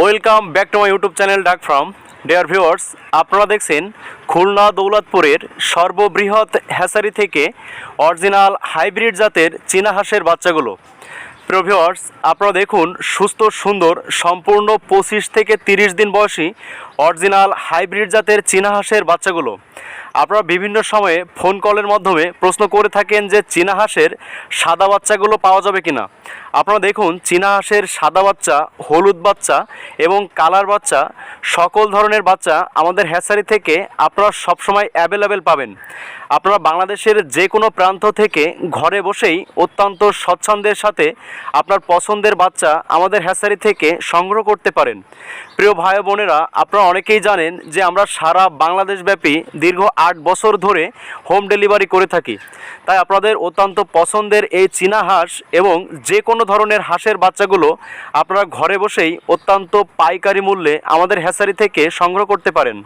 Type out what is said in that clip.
Welcome back to my YouTube channel ডাক from dear viewers আপনারা দেখছেন খুলনা দৌলতপুরের সর্ববৃহৎ হ্যাসারি থেকে অরিজিনাল হাইব্রিড জাতের চীনা হাঁসের বাচ্চাগুলো। প্রিয় ভিউয়ার্স আপনারা দেখুন সুস্থ, সুন্দর, সম্পূর্ণ পঁচিশ থেকে তিরিশ দিন বয়সী অরিজিনাল হাইব্রিড জাতের চীনা হাঁসের বাচ্চাগুলো। আপনারা বিভিন্ন সময়ে ফোন কলের মাধ্যমে প্রশ্ন করে থাকেন যে চীনা হাঁসের সাদা বাচ্চাগুলো পাওয়া যাবে কিনা। আপনারা দেখুন, চীনা হাঁসের সাদা বাচ্চা, হলুদ বাচ্চা এবং কালার বাচ্চা, সকল ধরনের বাচ্চা আমাদের হ্যাচারি থেকে আপনারা সবসময় অ্যাভেলেবেল পাবেন। আপনারা বাংলাদেশের যে কোনো প্রান্ত থেকে ঘরে বসেই অত্যন্ত স্বচ্ছন্দের সাথে আপনার পছন্দের বাচ্চা আমাদের হ্যাচারি থেকে সংগ্রহ করতে পারেন। প্রিয় ভাই বোনেরা, আপনারা অনেকেই জানেন যে আমরা সারা বাংলাদেশব্যাপী দীর্ঘ আট বছর ধরে হোম ডেলিভারি করে থাকি। তাই আপনাদের অত্যন্ত পছন্দের এই চীনা হাঁস এবং যে কোনো ধরনের হাঁসের বাচ্চাগুলো আপনারা ঘরে বসেই অত্যন্ত পাইকারি মূল্যে আমাদের হ্যাচারি থেকে সংগ্রহ করতে পারেন।